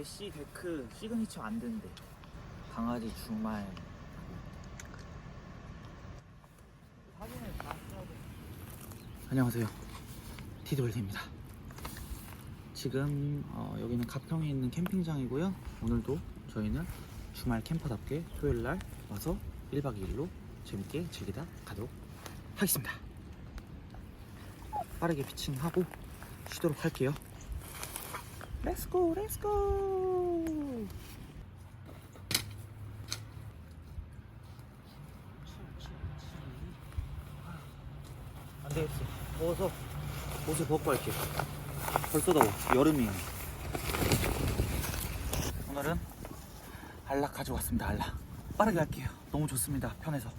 애쉬 데크 시그니처 안 된대. 강아지 주말. 사진을 다 돼. 안녕하세요. 티드월드입니다. 지금 어, 여기는 가평에 있는 캠핑장이고요. 오늘도 저희는 주말 캠퍼답게 토요일 날 와서 1박 2일로 재밌게 즐기다 가도록 하겠습니다. 빠르게 피칭하고 쉬도록 할게요. 렛츠고 렛츠고 안되겠어. 더워서 옷을 벗고 할게요 벌써 더워. 여름이에요 오늘은 알락 가져왔습니다 알락. 빠르게 할게요. 너무 좋습니다 편해서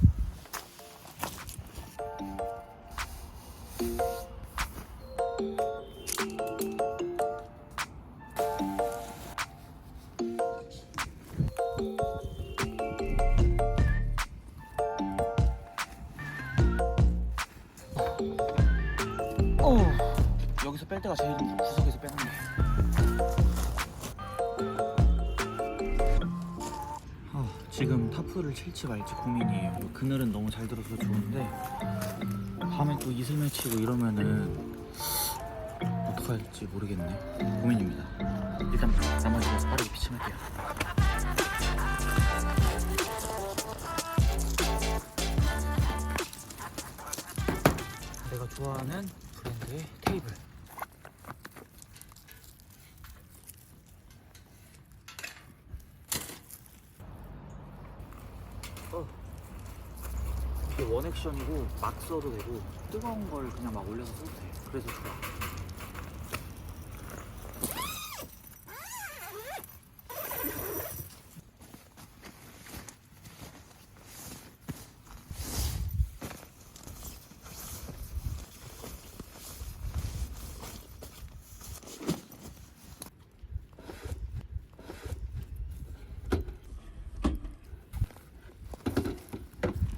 뺄 때가 제일 구석에서 빼는 게. 아, 지금 타프를 칠지 말지 고민이에요. 그늘은 너무 잘 들어서 좋은데 밤에 또 이슬 맺히고 이러면은 어떡할지 모르겠네. 고민입니다. 일단 나머지 빠르게 피칭할게요. 내가 좋아하는 브랜드의 테이블 어. 이게 원 액션이고 막 써도 되고 뜨거운 걸 그냥 막 올려서 써도 돼 그래서 좋아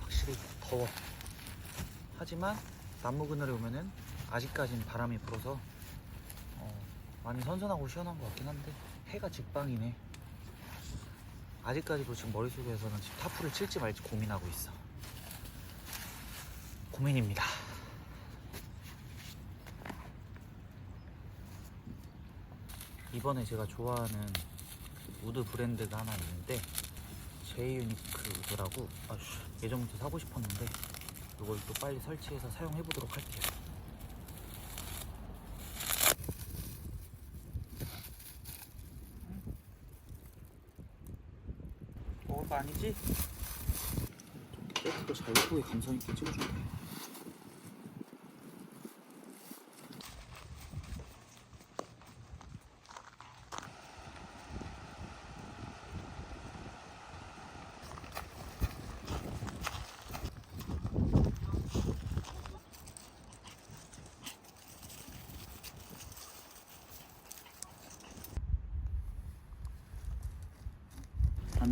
확실히 더워. 하지만 나무 그늘에 오면은 아직까지는 바람이 불어서 어, 많이 선선하고 시원한 것 같긴 한데 해가 직방이네. 아직까지도 지금 머릿속에서는 지금 타프를 칠지 말지 고민하고 있어. 고민입니다. 이번에 제가 좋아하는 우드 브랜드가 하나 있는데 제이유니크 우드라고 아씨 예전부터 사고 싶었는데 이걸 또 빨리 설치해서 사용해 보도록 할게요. 먹을 거 아니지? 세트도 잘 예쁘게 감성 있게 찍어줄게.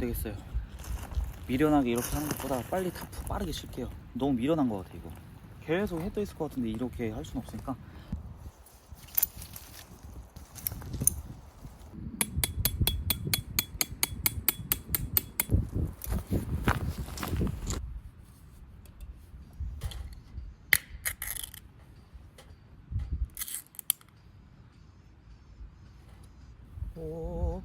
되겠어요. 미련하게 이렇게 하는 것보다 빨리 타프 빠르게 칠게요. 너무 미련한 것 같아 이거. 계속 해떠 있을 것 같은데 이렇게 할 수는 없으니까. 오.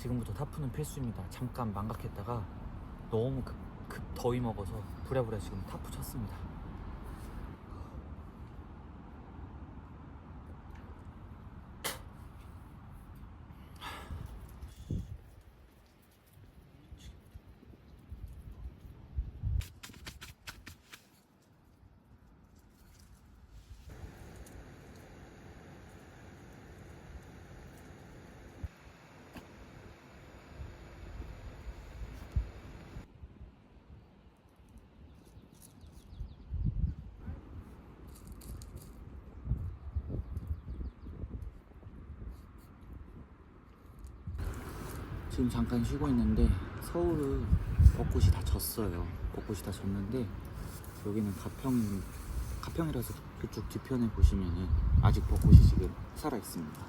지금부터 타프는 필수입니다. 잠깐 망각했다가 너무 급, 급 더위 먹어서 부랴부랴 지금 타프 쳤습니다. 지금 잠깐 쉬고 있는데 서울은 벚꽃이 다 졌어요. 벚꽃이 다 졌는데 여기는 가평 가평이라서 그쪽 뒤편에 보시면은 아직 벚꽃이 지금 살아 있습니다.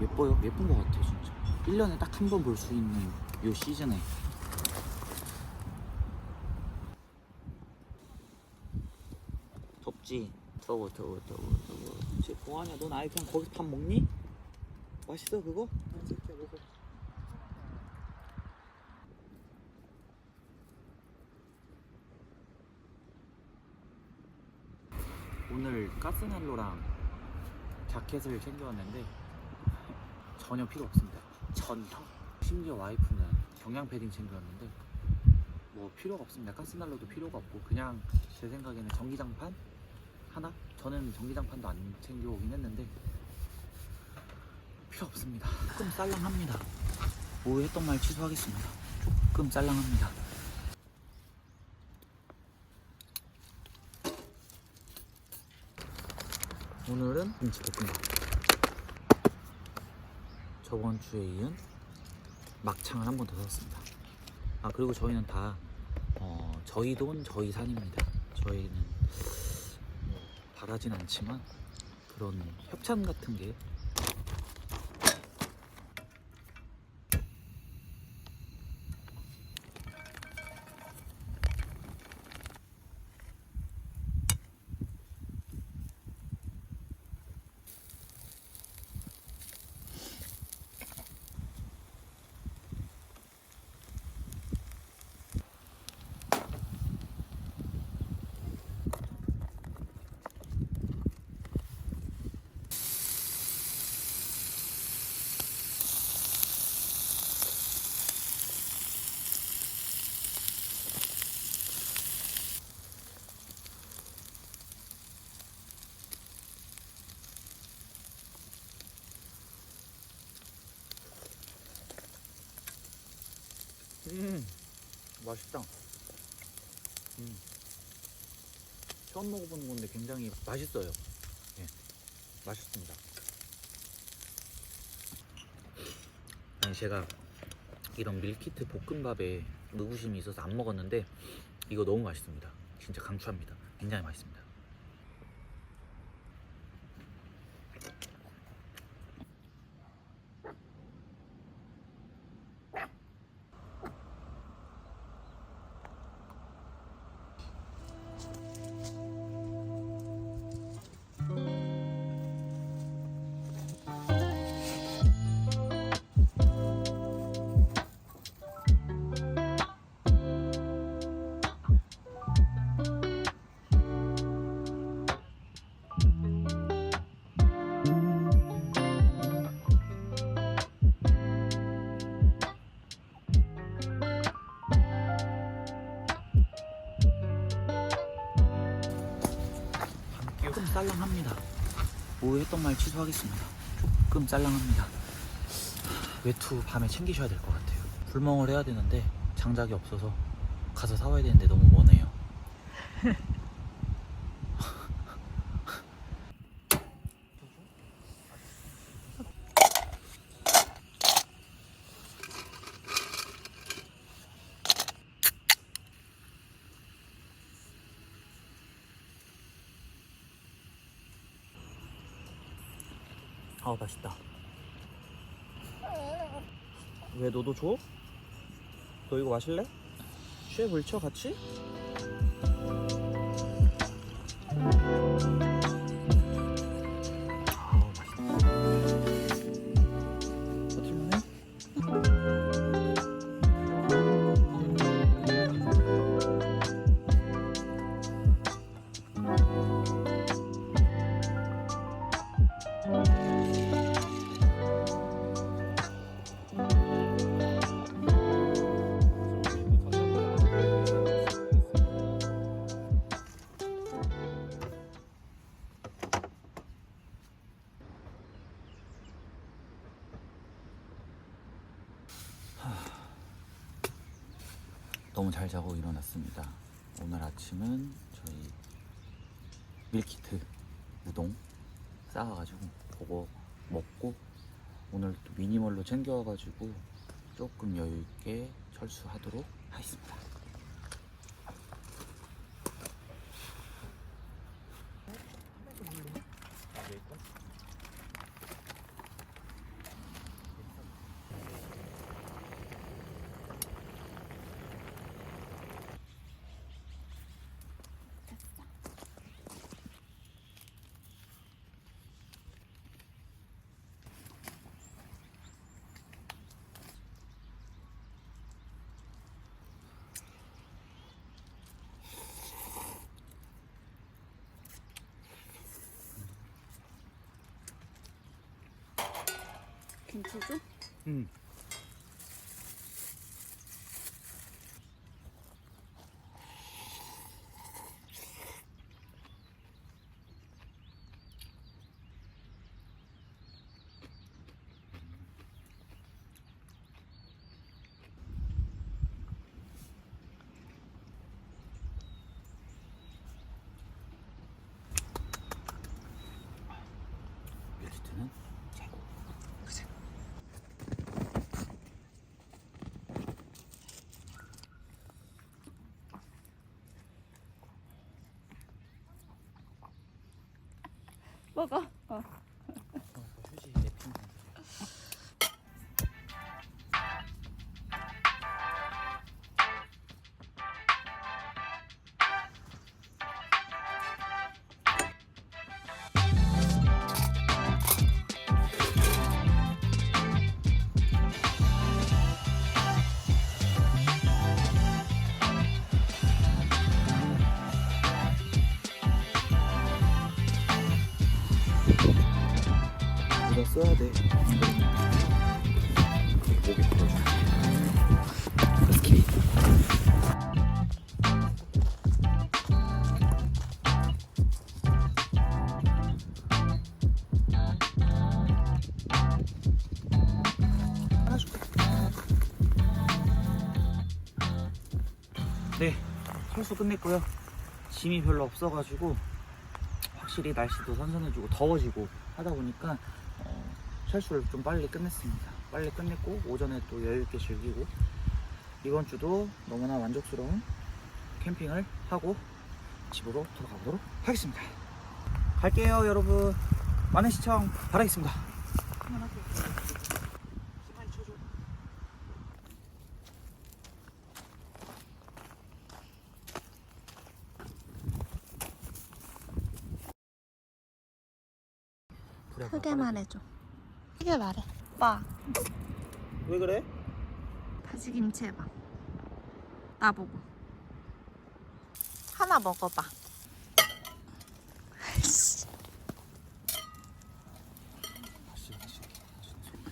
예뻐요. 예쁜 것 같아요, 진짜. 1년에 딱 한 번 볼 수 있는 요 시즌에 덥지? 더워 더워 더워 더워 쟤 뭐하냐 넌 그냥 거기서 밥 먹니? 맛있어 그거? 이 새끼야 먹어 오늘 가스난로랑 자켓을 챙겨왔는데 전혀 필요 없습니다 전혀 심지어 와이프는 경량 패딩 챙겨왔는데 뭐 필요가 없습니다 가스난로도 필요가 없고 그냥 제 생각에는 전기장판 하나? 저는 전기장판도 안 챙겨오긴 했는데 필요 없습니다. 조금 쌀랑합니다. 오후 했던 말 취소하겠습니다. 조금 쌀랑합니다. 오늘은 김치 볶음밥. 저번 주에 이은 막창을 한 번 더 샀습니다. 아 그리고 저희는 다 어, 저희 돈 저희 산입니다. 저희는 뭐 바라진 않지만 그런 협찬 같은 게 음 맛있다. 음. 처음 먹어보는 건데 굉장히 맛있어요. 예 맛있습니다. 아니 제가 이런 밀키트 볶음밥에 의구심이 있어서 안 먹었는데 이거 너무 맛있습니다. 진짜 강추합니다. 굉장히 맛있습니다 조금 쌀랑합니다. 오후 했던 말 취소하겠습니다. 조금 쌀랑합니다. 외투 밤에 챙기셔야 될 것 같아요. 불멍을 해야 되는데 장작이 없어서 가서 사와야 되는데 너무 머네요. 아 맛있다. 왜 너도 줘? 너 이거 마실래? 쉐 물쳐 같이? 자고 일어났습니다. 오늘 아침은 저희 밀키트 우동 싸와가지고 그거 먹고 오늘 또 미니멀로 챙겨와가지고 조금 여유 있게 철수하도록 하겠습니다. 김치죠? 음. 먹어. 어. 철수 끝냈고요. 짐이 별로 없어가지고 확실히 날씨도 선선해지고 더워지고 하다 보니까 어, 철수를 좀 빨리 끝냈습니다. 빨리 끝냈고 오전에 또 여유 있게 즐기고 이번 주도 너무나 만족스러운 캠핑을 하고 집으로 돌아가보도록 하겠습니다. 갈게요, 여러분. 많은 시청 바라겠습니다. 크게 말해줘. 크게 말해. 오빠, 왜 그래? 다시 김치 해봐. 나보고. 하나 먹어봐. 아이씨, 다시 다시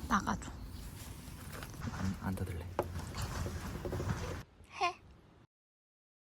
나가줘. 안, 안 닫을래.